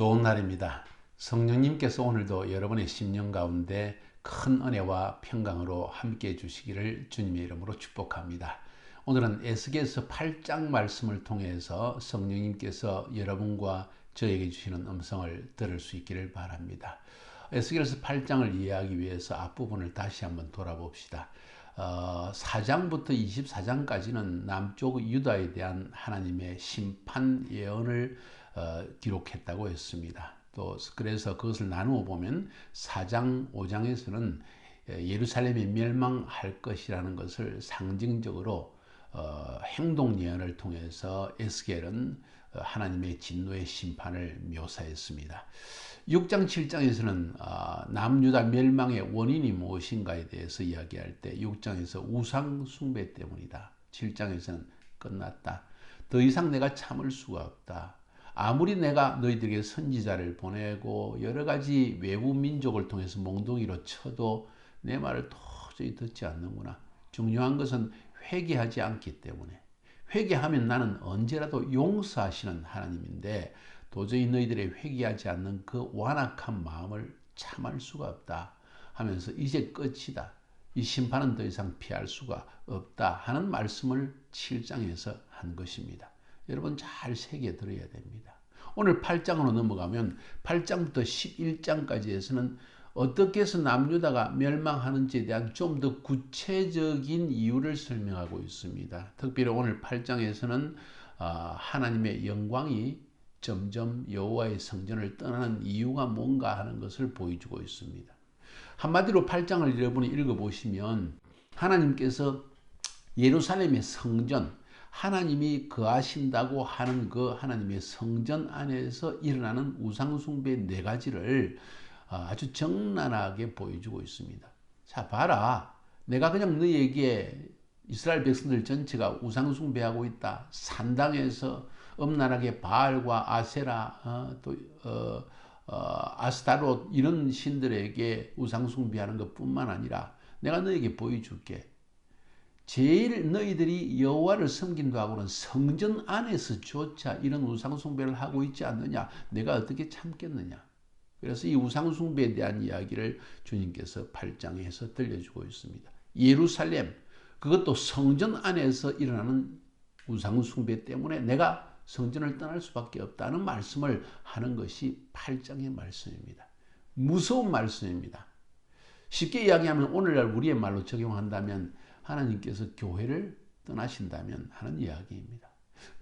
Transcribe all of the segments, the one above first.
좋은 날입니다. 성령님께서 오늘도 여러분의 심령 가운데 큰 은혜와 평강으로 함께 해주시기를 주님의 이름으로 축복합니다. 오늘은 에스겔서 8장 말씀을 통해서 성령님께서 여러분과 저에게 주시는 음성을 들을 수 있기를 바랍니다. 에스겔서 8장을 이해하기 위해서 앞부분을 다시 한번 돌아봅시다. 어, 4장부터 24장까지는 남쪽 유다에 대한 하나님의 심판 예언을 어, 기록했다고 했습니다. 또 그래서 그것을 나누어 보면 4장, 5장에서는 예루살렘이 멸망할 것이라는 것을 상징적으로 어, 행동 예언을 통해서 에스겔은 하나님의 진노의 심판을 묘사했습니다. 6장 7장에서는 아, 남유다 멸망의 원인이 무엇인가에 대해서 이야기할 때 6장에서 우상 숭배 때문이다. 7장에서는 끝났다. 더 이상 내가 참을 수가 없다. 아무리 내가 너희들에게 선지자를 보내고 여러 가지 외부 민족을 통해서 몽둥이로 쳐도 내 말을 도저히 듣지 않는구나. 중요한 것은 회개하지 않기 때문에 회개하면 나는 언제라도 용서하시는 하나님인데 도저히 너희들의 회개하지 않는 그 완악한 마음을 참을 수가 없다 하면서 이제 끝이다. 이 심판은 더 이상 피할 수가 없다 하는 말씀을 7장에서 한 것입니다. 여러분 잘 새겨 들어야 됩니다. 오늘 8장으로 넘어가면 8장부터 11장까지 에서는 어떻게 해서 남유다가 멸망하는지에 대한 좀 더 구체적인 이유를 설명하고 있습니다. 특별히 오늘 8장에서는 아, 하나님의 영광이 점점 여호와의 성전을 떠나는 이유가 뭔가 하는 것을 보여주고 있습니다. 한마디로 8장을 여러분이 읽어보시면 하나님께서 예루살렘의 성전, 하나님이 거하신다고 하는 그 하나님의 성전 안에서 일어나는 우상숭배 네 가지를 아, 아주 적나라하게 보여주고 있습니다. 자, 봐라. 내가 그냥 너희에게 이스라엘 백성들 전체가 우상숭배하고 있다. 산당에서 엄난하게 바알과 아세라, 어, 또, 어, 어, 아스타롯 이런 신들에게 우상숭배하는 것 뿐만 아니라 내가 너에게 보여줄게. 제일 너희들이 여호와를 섬긴도 하고는 성전 안에서조차 이런 우상 숭배를 하고 있지 않느냐? 내가 어떻게 참겠느냐? 그래서 이 우상 숭배에 대한 이야기를 주님께서 8장에서 들려주고 있습니다. 예루살렘, 그것도 성전 안에서 일어나는 우상 숭배 때문에 내가 성전을 떠날 수밖에 없다는 말씀을 하는 것이 8장의 말씀입니다. 무서운 말씀입니다. 쉽게 이야기하면 오늘날 우리의 말로 적용한다면 하나님께서 교회를 떠나신다면 하는 이야기입니다.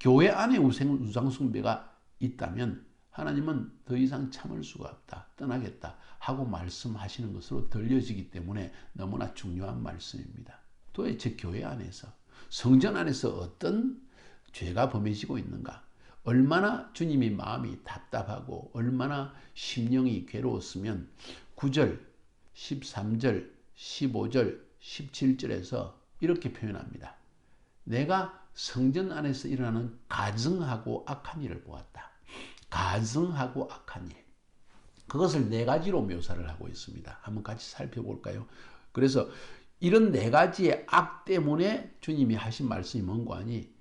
교회 안에 우상숭배가 있다면 하나님은 더 이상 참을 수가 없다. 떠나겠다. 하고 말씀하시는 것으로 들려지기 때문에 너무나 중요한 말씀입니다. 도대체 교회 안에서, 성전 안에서 어떤 죄가 범해지고 있는가? 얼마나 주님이 마음이 답답하고 얼마나 심령이 괴로웠으면 9절, 13절, 15절, 17절에서 이렇게 표현합니다. 내가 성전 안에서 일어나는 가증하고 악한 일을 보았다. 가증하고 악한 일. 그것을 네 가지로 묘사를 하고 있습니다. 한번 같이 살펴볼까요? 그래서 이런 네 가지의 악 때문에 주님이 하신 말씀이 뭔고 하니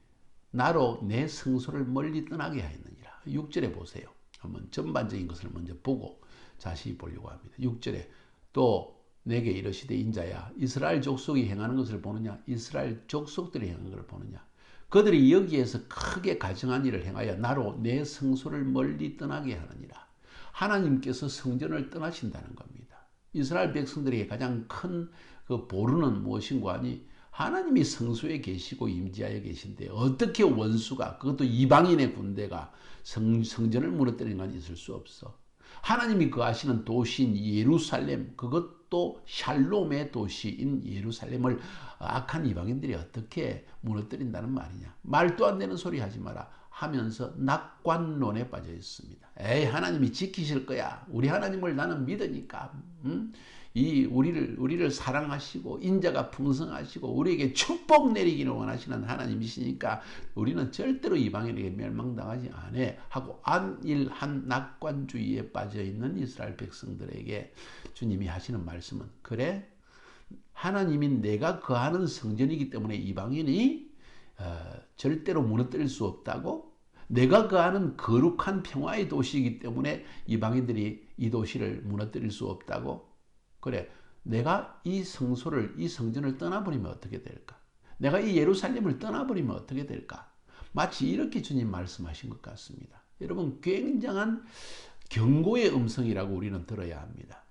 나로 내 성소를 멀리 떠나게 하였느니라. 6절에 보세요. 한번 전반적인 것을 먼저 보고 자세히 보려고 합니다. 6절에 또 내게 이르시되 인자야 이스라엘 족속이 행하는 것을 보느냐 이스라엘 족속들이 행하는 것을 보느냐 그들이 여기에서 크게 가정한 일을 행하여 나로 내 성소를 멀리 떠나게 하느니라. 하나님께서 성전을 떠나신다는 겁니다. 이스라엘 백성들에게 가장 큰 그 보루는 무엇인고 하니 하나님이 성소에 계시고 임지하에 계신데 어떻게 원수가 그것도 이방인의 군대가 성, 성전을 무너뜨리는 건 있을 수 없어. 하나님이 거하시는 도시인 예루살렘 그것도 샬롬의 도시인 예루살렘을 악한 이방인들이 어떻게 무너뜨린다는 말이냐. 말도 안 되는 소리 하지 마라. 하면서 낙관론에 빠져 있습니다. 에이 하나님이 지키실 거야. 우리 하나님을 나는 믿으니까. 음? 이 우리를 우리를 사랑하시고 인자가 풍성하시고 우리에게 축복 내리기를 원하시는 하나님이시니까 우리는 절대로 이방인에게 멸망당하지 않아 하고 안일한 낙관주의에 빠져 있는 이스라엘 백성들에게 주님이 하시는 말씀은 그래 하나님이 내가 거하는 성전이기 때문에 이방인이 어, 절대로 무너뜨릴 수 없다고 내가 거하는 거룩한 평화의 도시이기 때문에 이방인들이 이 도시를 무너뜨릴 수 없다고? 그래. 내가 이 성소를, 이 성전을 떠나버리면 어떻게 될까? 내가 이 예루살렘을 떠나버리면 어떻게 될까? 마치 이렇게 주님 말씀하신 것 같습니다. 여러분, 굉장한 경고의 음성이라고 우리는 들어야 합니다.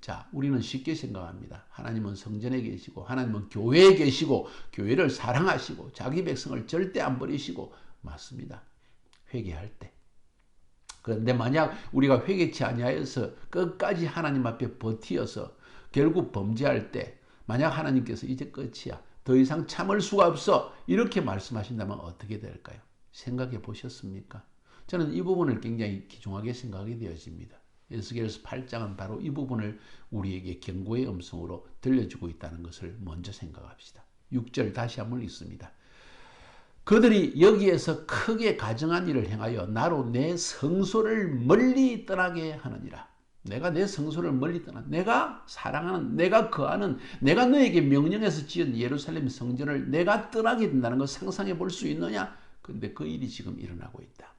자, 우리는 쉽게 생각합니다. 하나님은 성전에 계시고, 하나님은 교회에 계시고, 교회를 사랑하시고, 자기 백성을 절대 안 버리시고, 맞습니다. 회개할 때. 그런데 만약 우리가 회개치 아니하여서 끝까지 하나님 앞에 버티어서 결국 범죄할 때 만약 하나님께서 이제 끝이야. 더 이상 참을 수가 없어. 이렇게 말씀하신다면 어떻게 될까요? 생각해 보셨습니까? 저는 이 부분을 굉장히 귀중하게 생각이 되어집니다. 에스겔서 8장은 바로 이 부분을 우리에게 경고의 음성으로 들려주고 있다는 것을 먼저 생각합시다. 6절 다시 한번 읽습니다. 그들이 여기에서 크게 가정한 일을 행하여 나로 내 성소를 멀리 떠나게 하느니라. 내가 내 성소를 멀리 떠나 내가 사랑하는 내가 거하는 내가 너에게 명령해서 지은 예루살렘 성전을 내가 떠나게 된다는 걸 상상해 볼 수 있느냐? 근데 그 일이 지금 일어나고 있다.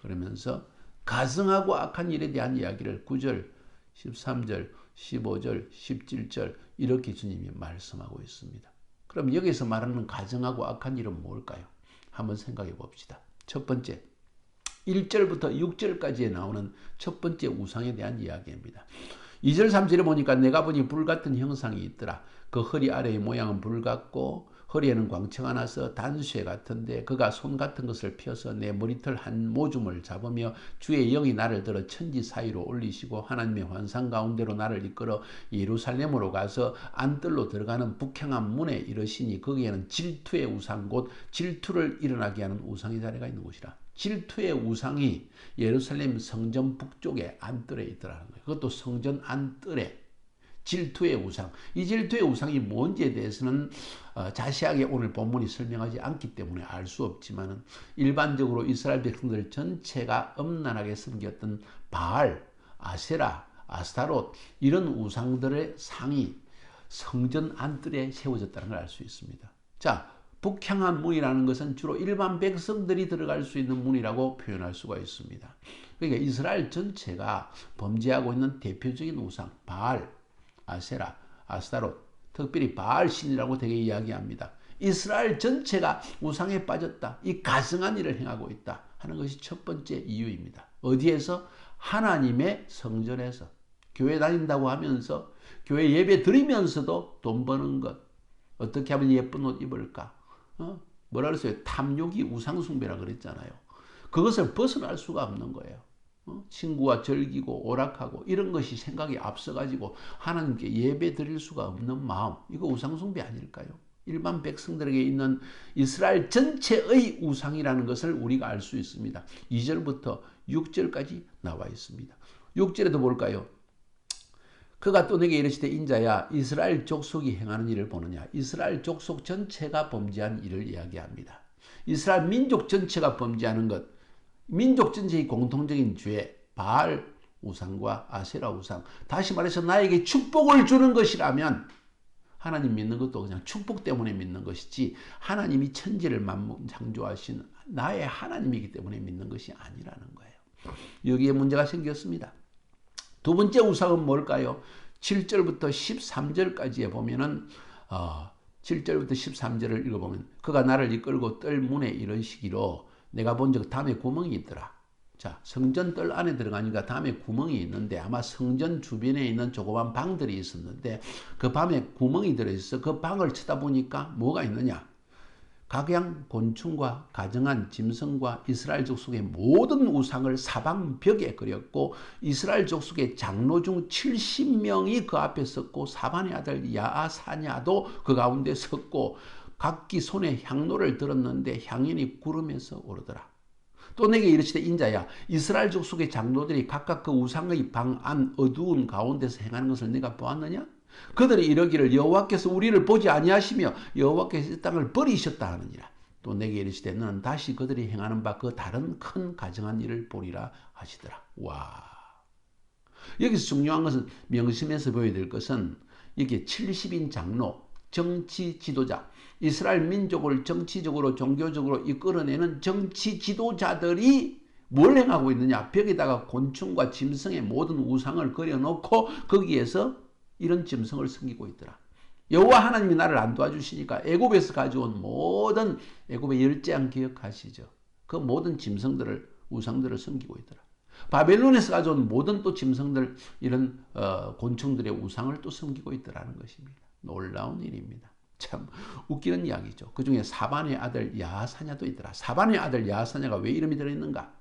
그러면서 가증하고 악한 일에 대한 이야기를 9절, 13절, 15절, 17절 이렇게 주님이 말씀하고 있습니다. 그럼 여기서 말하는 가증하고 악한 일은 뭘까요? 한번 생각해 봅시다. 첫 번째, 1절부터 6절까지에 나오는 첫 번째 우상에 대한 이야기입니다. 2절, 3절에 보니까 내가 보니 불 같은 형상이 있더라. 그 허리 아래의 모양은 불 같고 허리에는 광채가 나서 단쇠 같은데 그가 손 같은 것을 펴서 내 머리털 한 모줌을 잡으며 주의 영이 나를 들어 천지 사이로 올리시고 하나님의 환상 가운데로 나를 이끌어 예루살렘으로 가서 안뜰로 들어가는 북향한 문에 이르시니 거기에는 질투의 우상 곧 질투를 일어나게 하는 우상의 자리가 있는 곳이라. 질투의 우상이 예루살렘 성전 북쪽에 안뜰에 있더라는 거예요. 그것도 성전 안뜰에 질투의 우상. 이 질투의 우상이 뭔지에 대해서는 어, 자세하게 오늘 본문이 설명하지 않기 때문에 알 수 없지만은 일반적으로 이스라엘 백성들 전체가 엄난하게 섬겼던 바알, 아세라, 아스타롯 이런 우상들의 상이 성전 안뜰에 세워졌다는 걸 알 수 있습니다. 자, 북향한 문이라는 것은 주로 일반 백성들이 들어갈 수 있는 문이라고 표현할 수가 있습니다. 그러니까 이스라엘 전체가 범죄하고 있는 대표적인 우상, 바알, 아세라, 아스타롯, 특별히 바알 신이라고 되게 이야기합니다. 이스라엘 전체가 우상에 빠졌다. 이 가증한 일을 행하고 있다. 하는 것이 첫 번째 이유입니다. 어디에서? 하나님의 성전에서. 교회 다닌다고 하면서 교회 예배 드리면서도 돈 버는 것. 어떻게 하면 예쁜 옷 입을까? 어? 뭐라 그랬어요? 탐욕이 우상숭배라 그랬잖아요. 그것을 벗어날 수가 없는 거예요. 어? 친구와 즐기고 오락하고 이런 것이 생각이 앞서가지고 하나님께 예배 드릴 수가 없는 마음 이거 우상숭배 아닐까요? 일반 백성들에게 있는 이스라엘 전체의 우상이라는 것을 우리가 알 수 있습니다. 2절부터 6절까지 나와 있습니다. 6절에도 볼까요? 그가 또 내게 이르시되 인자야 이스라엘 족속이 행하는 일을 보느냐 이스라엘 족속 전체가 범죄한 일을 이야기합니다. 이스라엘 민족 전체가 범죄하는 것 민족 전체의 공통적인 죄, 바알 우상과 아세라 우상. 다시 말해서 나에게 축복을 주는 것이라면 하나님 믿는 것도 그냥 축복 때문에 믿는 것이지 하나님이 천지를 창조하신 나의 하나님이기 때문에 믿는 것이 아니라는 거예요. 여기에 문제가 생겼습니다. 두 번째 우상은 뭘까요? 7절부터 13절까지에 보면은 어, 7절부터 13절을 읽어보면 그가 나를 이끌고 뜰 문에 이르시기로 내가 본 적 담에 구멍이 있더라. 자, 성전 뜰 안에 들어가니까 담에 구멍이 있는데 아마 성전 주변에 있는 조그만 방들이 있었는데 그 밤에 구멍이 들어있어. 그 방을 쳐다보니까 뭐가 있느냐? 각양 곤충과 가정한 짐승과 이스라엘 족속의 모든 우상을 사방 벽에 그렸고 이스라엘 족속의 장로 중 70명이 그 앞에 섰고 사반의 아들 야아사냐도 그 가운데 섰고 각기 손에 향로를 들었는데 향연이 구름에서 오르더라. 또 내게 이르시되 인자야 이스라엘 족속의 장로들이 각각 그 우상의 방 안 어두운 가운데서 행하는 것을 내가 보았느냐? 그들이 이러기를 여호와께서 우리를 보지 아니하시며 여호와께서 이 땅을 버리셨다 하느니라. 또 내게 이르시되 너는 다시 그들이 행하는 바 그 다른 큰 가정한 일을 보리라 하시더라. 와. 여기서 중요한 것은 명심해서 보여야 될 것은 이게 70인 장로, 정치 지도자, 이스라엘 민족을 정치적으로 종교적으로 이끌어내는 정치 지도자들이 뭘 행하고 있느냐? 벽에다가 곤충과 짐승의 모든 우상을 그려놓고 거기에서 이런 짐승을 섬기고 있더라. 여호와 하나님이 나를 안 도와주시니까 애굽에서 가져온 모든 애굽의 열재앙 기억하시죠? 그 모든 짐승들을 우상들을 섬기고 있더라. 바벨론에서 가져온 모든 또 짐승들 이런 어, 곤충들의 우상을 또 섬기고 있더라는 것입니다. 놀라운 일입니다. 참 웃기는 이야기죠. 그 중에 사반의 아들 야사냐도 있더라. 사반의 아들 야사냐가 왜 이름이 들어있는가?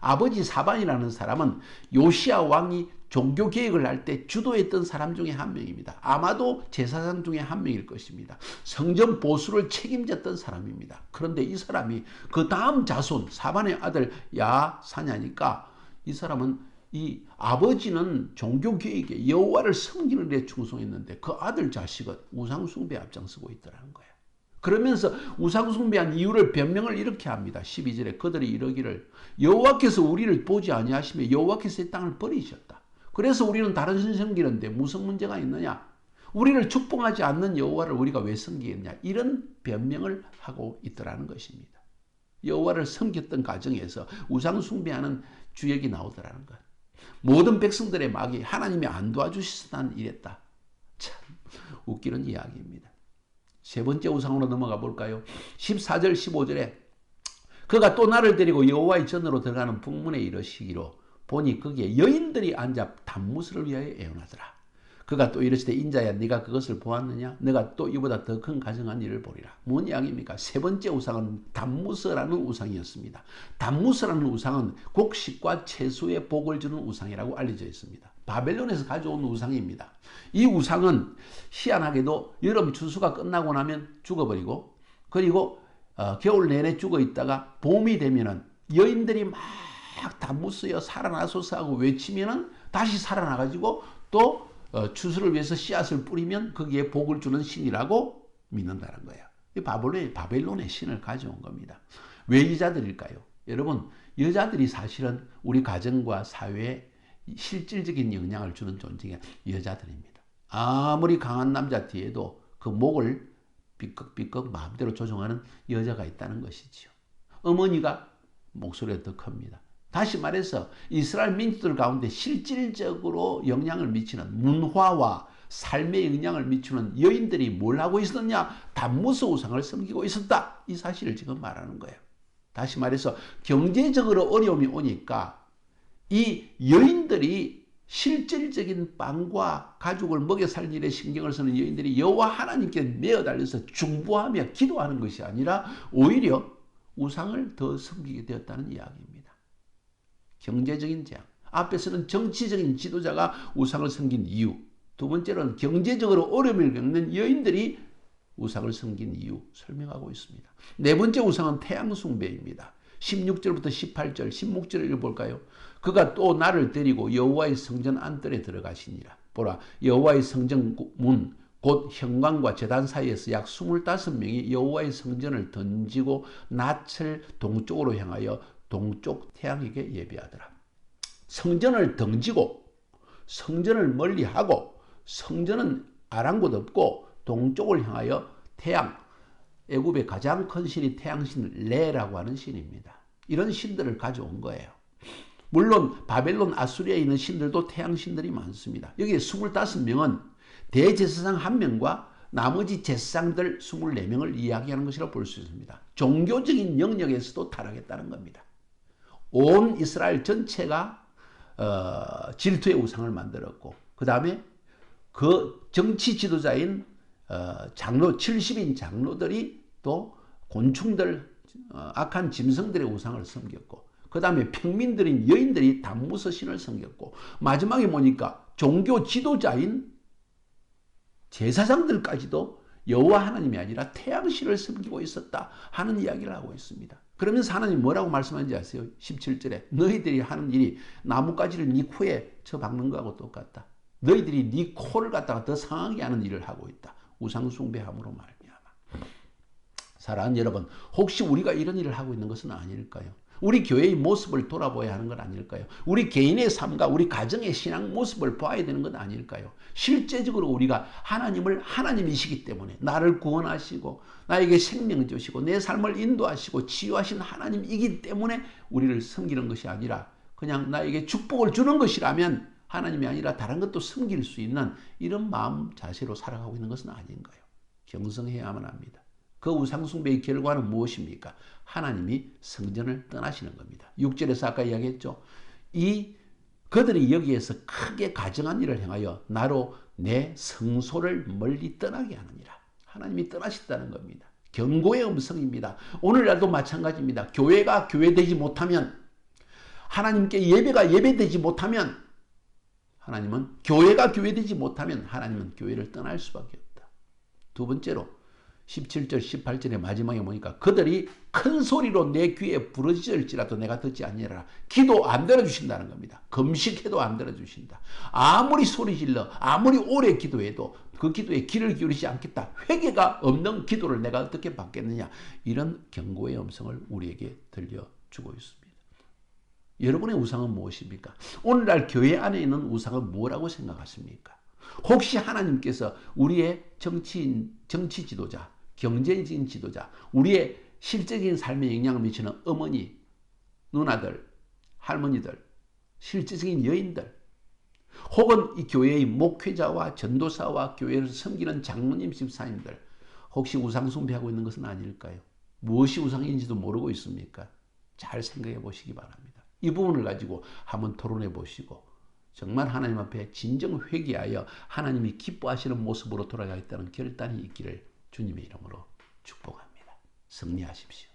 아버지 사반이라는 사람은 요시아 왕이 종교 개혁을 할 때 주도했던 사람 중에 한 명입니다. 아마도 제사장 중에 한 명일 것입니다. 성전 보수를 책임졌던 사람입니다. 그런데 이 사람이 그 다음 자손 사반의 아들 야사냐니까 이 사람은 이 아버지는 종교 개혁에 여호와를 섬기는 데 충성했는데 그 아들 자식은 우상 숭배 앞장서고 있더라는 거예요. 그러면서 우상 숭배한 이유를 변명을 이렇게 합니다. 12절에 그들이 이러기를 여호와께서 우리를 보지 아니하시며 여호와께서 이 땅을 버리셨다. 그래서 우리는 다른 신 섬기는데 무슨 문제가 있느냐? 우리를 축복하지 않는 여호와를 우리가 왜 섬기겠냐? 이런 변명을 하고 있더라는 것입니다. 여호와를 섬겼던 가정에서 우상 숭배하는 주역이 나오더라는 것. 모든 백성들의 막이 하나님이 안 도와주셔서 난 이랬다. 참 웃기는 이야기입니다. 세 번째 우상으로 넘어가 볼까요? 14절 15절에 그가 또 나를 데리고 여호와의 전으로 들어가는 북문에 이르시기로 보니 거기에 여인들이 앉아 단무스를 위하여 애원하더라. 그가 또 이르시되 인자야 네가 그것을 보았느냐? 내가 또 이보다 더 큰 가정한 일을 보리라. 뭔 이야기입니까? 세 번째 우상은 단무스라는 우상이었습니다. 단무스라는 우상은 곡식과 채소에 복을 주는 우상이라고 알려져 있습니다. 바벨론에서 가져온 우상입니다. 이 우상은 희한하게도 여름 추수가 끝나고 나면 죽어버리고 그리고 어, 겨울 내내 죽어 있다가 봄이 되면은 여인들이 막 단무스여 살아나소서 하고 외치면은 다시 살아나가지고 또 어, 추수를 위해서 씨앗을 뿌리면 거기에 복을 주는 신이라고 믿는다는 거예요. 바벨론의, 바벨론의 신을 가져온 겁니다. 왜 여자들일까요? 여러분, 여자들이 사실은 우리 가정과 사회에 실질적인 영향을 주는 존재가 여자들입니다. 아무리 강한 남자 뒤에도 그 목을 삐걱삐걱 마음대로 조종하는 여자가 있다는 것이지요. 어머니가 목소리가 더 큽니다. 다시 말해서 이스라엘 민족들 가운데 실질적으로 영향을 미치는 문화와 삶에 영향을 미치는 여인들이 뭘 하고 있었느냐? 단무스 우상을 섬기고 있었다. 이 사실을 지금 말하는 거예요. 다시 말해서 경제적으로 어려움이 오니까 이 여인들이 실질적인 빵과 가족을 먹여 살 일에 신경을 쓰는 여인들이 여호와 하나님께 매어 달려서 중보하며 기도하는 것이 아니라 오히려 우상을 더 섬기게 되었다는 이야기입니다. 경제적인 재앙. 앞에서는 정치적인 지도자가 우상을 섬긴 이유. 두 번째로는 경제적으로 어려움을 겪는 여인들이 우상을 섬긴 이유 설명하고 있습니다. 네 번째 우상은 태양 숭배입니다. 16절부터 18절, 16절을 읽어볼까요? 그가 또 나를 데리고 여호와의 성전 안뜰에 들어가시니라. 보라, 여호와의 성전 문, 곧 현관과 재단 사이에서 약 25명이 여호와의 성전을 던지고 낯을 동쪽으로 향하여 동쪽 태양에게 예배하더라. 성전을 던지고 성전을 멀리하고 성전은 아랑곳 없고 동쪽을 향하여 태양 애굽의 가장 큰 신이 태양신 레라고 하는 신입니다. 이런 신들을 가져온 거예요. 물론 바벨론 아수리아에 있는 신들도 태양신들이 많습니다. 여기 25명은 대제사장 1명과 나머지 제사장들 24명을 이야기하는 것이라 볼 수 있습니다. 종교적인 영역에서도 타락했다는 겁니다. 온 이스라엘 전체가 어, 질투의 우상을 만들었고 그 다음에 그 정치 지도자인 어, 장로 70인 장로들이 또 곤충들 어, 악한 짐승들의 우상을 섬겼고 그 다음에 평민들인 여인들이 단무서 신을 섬겼고 마지막에 보니까 종교 지도자인 제사장들까지도 여호와 하나님이 아니라 태양신을 섬기고 있었다 하는 이야기를 하고 있습니다. 그러면서 하나님 뭐라고 말씀하는지 아세요? 17절에 너희들이 하는 일이 나뭇가지를 네 코에 쳐박는 거하고 똑같다. 너희들이 네 코를 갖다가 더 상하게 하는 일을 하고 있다. 우상숭배함으로 말미암아. 사랑하는 여러분, 혹시 우리가 이런 일을 하고 있는 것은 아닐까요? 우리 교회의 모습을 돌아봐야 하는 건 아닐까요? 우리 개인의 삶과 우리 가정의 신앙 모습을 봐야 되는 건 아닐까요? 실제적으로 우리가 하나님을 하나님이시기 때문에 나를 구원하시고 나에게 생명 주시고 내 삶을 인도하시고 치유하신 하나님이기 때문에 우리를 섬기는 것이 아니라 그냥 나에게 축복을 주는 것이라면 하나님이 아니라 다른 것도 섬길 수 있는 이런 마음 자세로 살아가고 있는 것은 아닌가요? 경성해야만 합니다. 그 우상숭배의 결과는 무엇입니까? 하나님이 성전을 떠나시는 겁니다. 6절에서 아까 이야기했죠. 이 그들이 여기에서 크게 가정한 일을 행하여 나로 내 성소를 멀리 떠나게 하느니라. 하나님이 떠나셨다는 겁니다. 경고의 음성입니다. 오늘날도 마찬가지입니다. 교회가 교회되지 못하면 하나님께 예배가 예배되지 못하면 하나님은 교회가 교회되지 못하면 하나님은 교회를 떠날 수밖에 없다. 두 번째로 17절 18절의 마지막에 보니까 그들이 큰 소리로 내 귀에 부러질지라도 내가 듣지 아니하라. 기도 안 들어주신다는 겁니다. 금식해도 안 들어주신다. 아무리 소리 질러 아무리 오래 기도해도 그 기도에 귀를 기울이지 않겠다. 회개가 없는 기도를 내가 어떻게 받겠느냐. 이런 경고의 음성을 우리에게 들려주고 있습니다. 여러분의 우상은 무엇입니까? 오늘날 교회 안에 있는 우상은 뭐라고 생각하십니까? 혹시 하나님께서 우리의 정치인, 정치 지도자, 경제적인 지도자, 우리의 실제적인 삶에 영향을 미치는 어머니, 누나들, 할머니들, 실제적인 여인들, 혹은 이 교회의 목회자와 전도사와 교회를 섬기는 장로님, 집사님들, 혹시 우상 숭배하고 있는 것은 아닐까요? 무엇이 우상인지도 모르고 있습니까? 잘 생각해 보시기 바랍니다. 이 부분을 가지고 한번 토론해 보시고 정말 하나님 앞에 진정 회개하여 하나님이 기뻐하시는 모습으로 돌아가겠다는 결단이 있기를 주님의 이름으로 축복합니다. 승리하십시오.